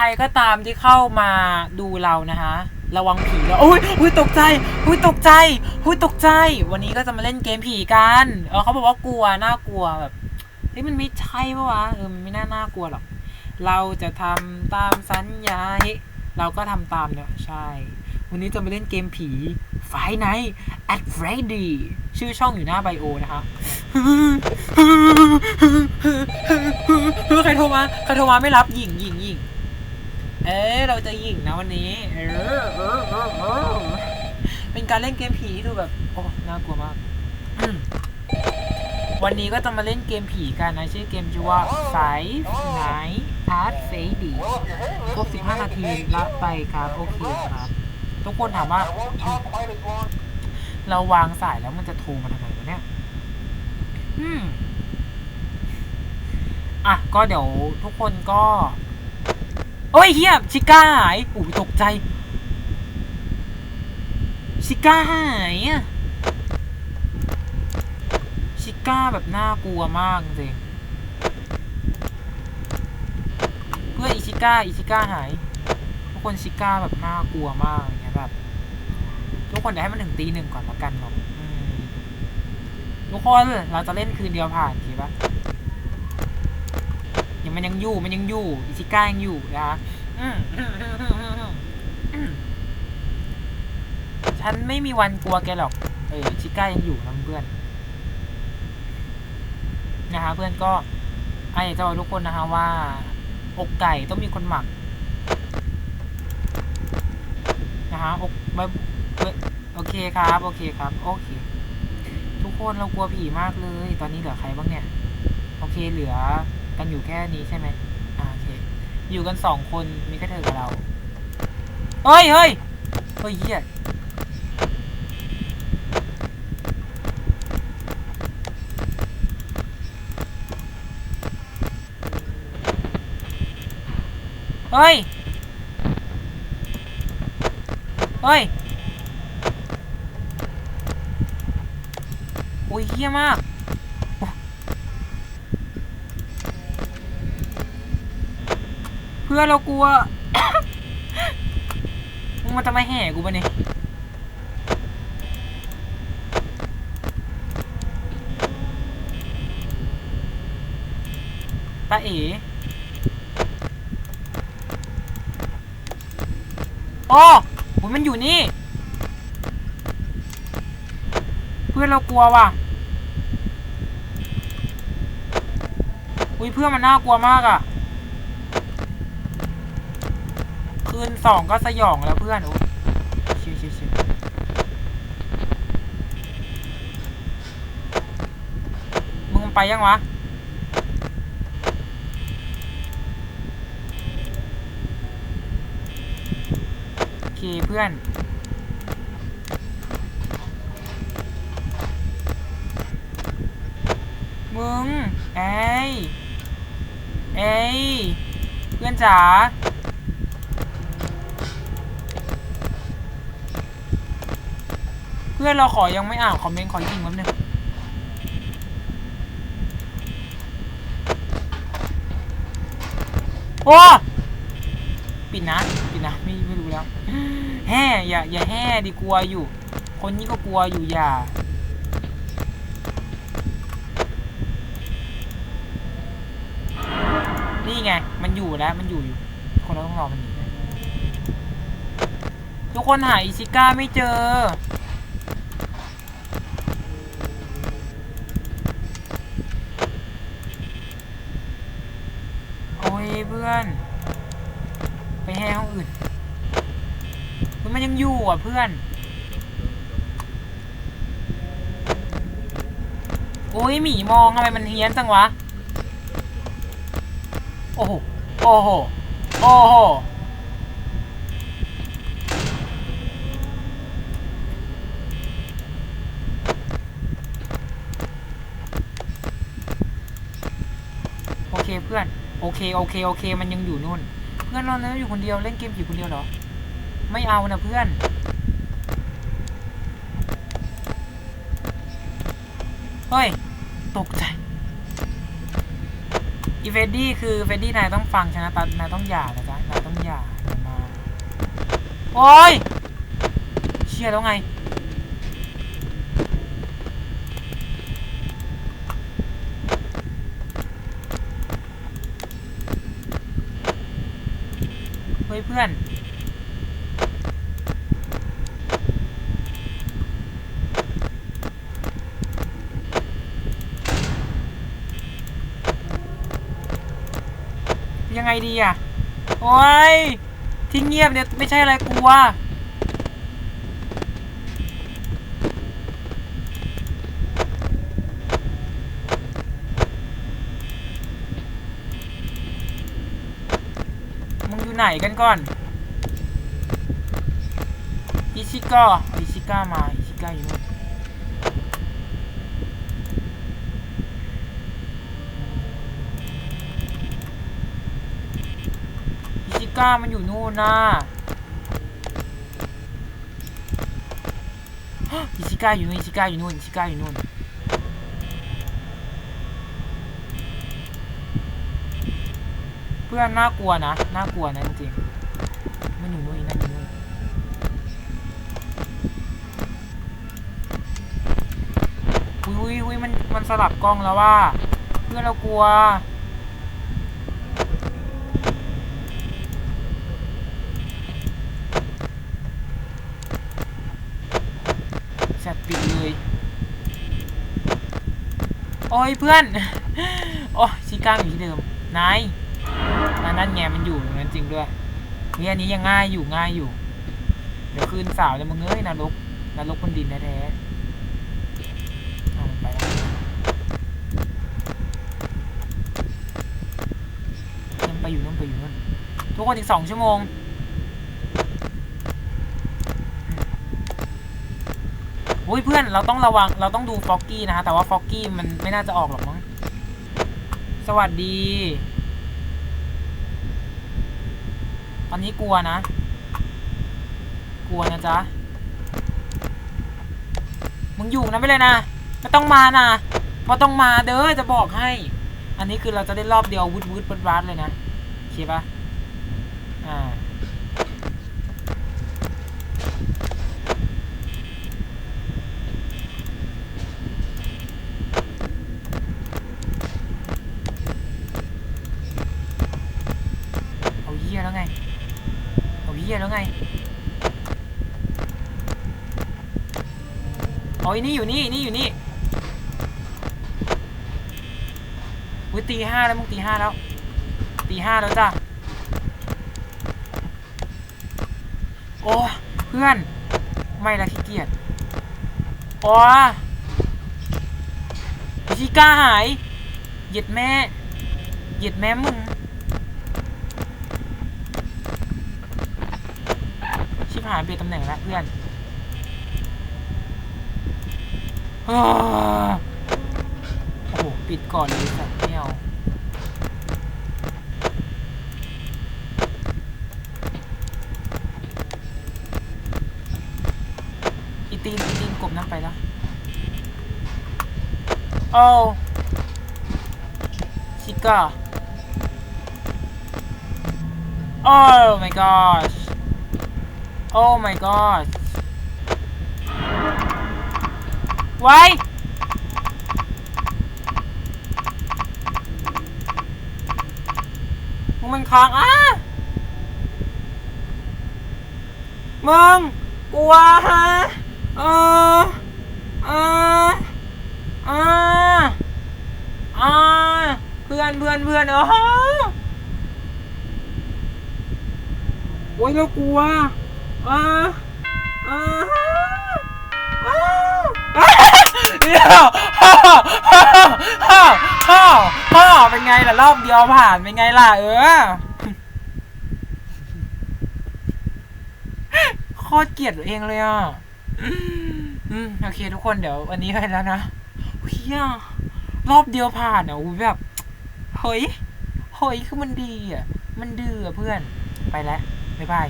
ใครก็ตามที่เข้ามาดูเรานะคะ ระวังผีแล้วอุ้ยอุ้ยตกใจอุ้ยตกใจอุ้ยตกใจ วันนี้ก็จะมาเล่นเกมผีกันเออเขาบอกว่ากลัวน่ากลัวแบบเฮ้ยมันไม่ใช่ปะวะเออมันไม่น่าน่ากลัวหรอกเราจะทำตามสัญญาเฮ้เราก็ทำตามเนี่ยใช่ วันนี้จะมาเล่นเกมผีไฟไนท์ at Freddy ชื่อช่องอยู่หน้าไบโอนะคะใครโทรมาใครโทรมาไม่รับหยิงหยิงหยิง เอ๊ะเราจะหยิงนะวันนี้เออเออเออเออเป็นการเล่นเกมผีที่ดูแบบโอ้น่ากลัวมาก วันนี้ก็จะมาเล่นเกมผีกันนะ ชื่อเกมชื่อว่า Five Nights at Freddy ครบ15 นาทีรับไปครับโอเคครับ ทุกคนถามว่า เราวางสายแล้วมันจะโทรมาทำไมวะเนี่ยอืมอะก็เดี๋ยวทุกคนก็ โอ้ยเฮียชิก้าหายอู้ตกใจ ชิก้าหายอะชิก้าแบบน่ากลัวมากจริงเพื่อนอิชิก้าอิชิก้าหายทุกคนชิก้าแบบน่ากลัวมากอย่างเงี้ยแบบทุกคนเดี๋ยวให้มันถึงตีหนึ่งก่อนละกันเนาะทุกคนเราจะเล่นคืนเดียวผ่านทีปะ ยังมันยังอยู่มันยังอยู่อิชิก้ายังอยู่นะอืมอืมอืมอืมอืมอืมฉันไม่มีวันกลัวแกหรอก เอออิชิก้ายังอยู่นะเพื่อนนะฮะเพื่อนก็ไอ้จะบอกทุกคนนะฮะว่า อกไก่ต้องมีคนหมักนะฮะอกไม่โอเคครับ โอเคครับ โอเค ทุกคนเรากลัวผีมากเลย ตอนนี้เหลือใครบ้างเนี่ย โอเคเหลือ กันอยู่แค่นี้ใช่ไหมอ่าโอเค อยู่กันสองคนมีแค่เธอกับเรา เฮ้ยเฮ้ยเฮ้ยเหี้ยเฮ้ย เฮ้ย โอ้ยเฮี้ยมาก เพื่อนเรากลัว มึงมันจะมาแห่กูปะเนี่ยตาเอ๋โอ้โหมันอยู่นี่ เพื่อนเรากลัวว่ะ อุ้ยเพื่อนมันน่ากลัวมากอะ่ะ คืนสองก็สยองแล้วเพื่อนโอ้ชิวชิวชิวมึงไปยังวะโอเคเพื่อนมึงเอ้ยเอ้ยเพื่อนจ๋า เพื่อนเราขอยังไม่อ่านคอมเมนต์ขอยิงแป๊บนึงโอ้ปิดนะปิดนะไม่ไม่รู้แล้วแห่อย่าอย่าแห่ดีกลัวอยู่ คนนี้ก็กลัวอยู่อย่านี่ไง มันอยู่แล้ว มันอยู่อยู่ คนเราต้องรอมันหนีทุกคนหาอิชิก้าไม่เจอ เพื่อน ไปแห้ห้องอื่นเฮ้ยมันยังอยู่อะเพื่อน โอ้ยหมีมองทำไมมันเฮี้ยนจังวะ โอ้โห โอ้โห โอ้โหโอเคเพื่อน โอเคโอเคโอเค มันยังอยู่นู่น เพื่อนเราแล้วอยู่คนเดียวเล่นเกมผีคนเดียวเหรอ ไม่เอานะเพื่อน เฮ้ย ตกใจ อีเฟดดี้คือเฟดดี้นายต้องฟังฉันะตานายต้องอย่านะจ๊ะนายต้องหย่ามา โอ้ยเชียแล้วไง เฮ้ยเพื่อนยังไงดีอะ โอ้ยที่เงียบเนี่ยไม่ใช่อะไรกลัว มึงอยู่ ไหนกันก่อน อิชิก้าอิชิก้ามา อิชิก้าอยู่นู่นอิชิก้ามันอยู่นู่นนะอิชิก้าอยู่นู่น อิชิก้าอยู่นู่น อิชิก้าอยู่นู่น เพื่อนน่ากลัวนะน่ากลัวนะจริงๆมันอยู่นู่นนั่นอยู่นู่นอุ้ยอุ้ยอุ้ยมันมันสลับกล้องแล้วว่า เพื่อนเรากลัวสัตว์ปิดเลยโอ้ยเพื่อน โอ้ชิก้าอยู่ที่เดิม นาย นั่นนั่นไงมันอยู่ตรงนั้นจริงด้วยนี่อันนี้ยังง่ายอยู่ง่ายอยู่ เดี๋ยวคืนสาวจะมึงเอ้ยนรกนรกบนดินแท้ๆเอาไปแล้วยังไปอยู่นู่นไปอยู่นู่นทุกคนอีกสองชั่วโมงอุ้ยเพื่อนเราต้องระวังเราต้องดูฟ็อกกี้นะฮะแต่ว่าฟ็อกกี้มันไม่น่าจะออกหรอกมั้งสวัสดี ตอนนี้กลัวนะ กลัวนะจ๊ะ มึงอยู่นะไม่เลยนะ ไม่ต้องมานะไม่ต้องมาเด้อจะบอกให้ อันนี้คือเราจะได้รอบเดียววุดวุดบัดบัดเลยนะโอเคปะอ่าเหี้ยแล้วไง เอาเหี้ยแล้วไงโอ้ยนี่อยู่นี่นี่อยู่นี่อุ้ยตีห้าแล้วมึงตีห้าแล้วตีห้าแล้วจ้ะโอ้เพื่อน ไม่ละขี้เกียจอ้พิชิก้าหายเหยียดแม่เหยียดแม่มึงชิบหายเปลี่ยนตำแหน่งแล้วเพื่อนอ้า โอ้โหปิดก่อนเลยสัตว์ไม่เอาอีตีนอีตีนกบน้ำไปแล้วโอ้ชิก้า Oh my gosh Oh my god ไว้ มึงมันค้างอะมึงกลัวฮะเออเออเออเออเพื่อนเพื่อนเพื่อนเออโอ้ยเรากลัวอ่าอ่าอ่ เดี๋ยวฮ่าฮ่าฮ่าฮ่าฮ่าเป็นไงล่ะรอบเดียวผ่านเป็นไงล่ะเออโคตรเกลียดตัวเองเลยอะอืมโอเคทุกคนเดี๋ยววันนี้ไปแล้วนะเฮียรอบเดียวผ่านอะอุ้ยแบบเฮ้ยเฮ้ยคือมันดีอะ มันดื้อเพื่อนไปแล้วบ๊ายบาย